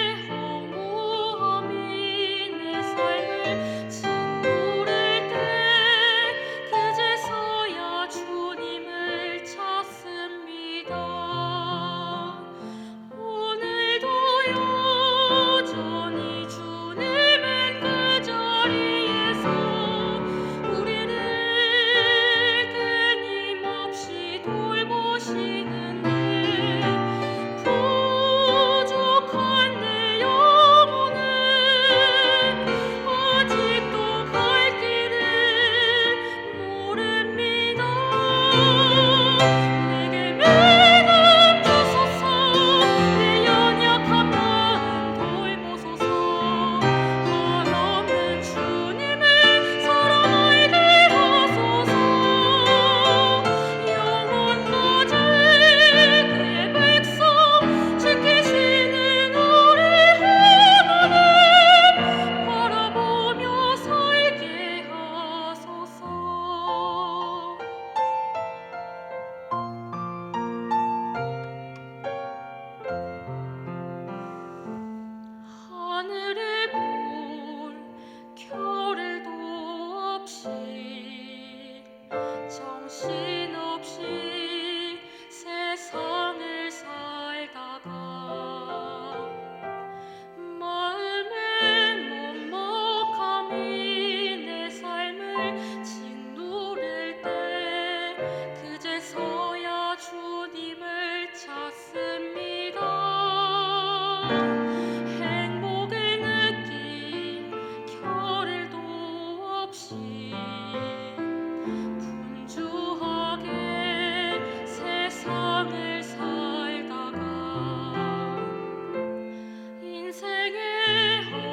here. 행복을 느낀 결도 없이 분주하게 세상을 살다가 인생의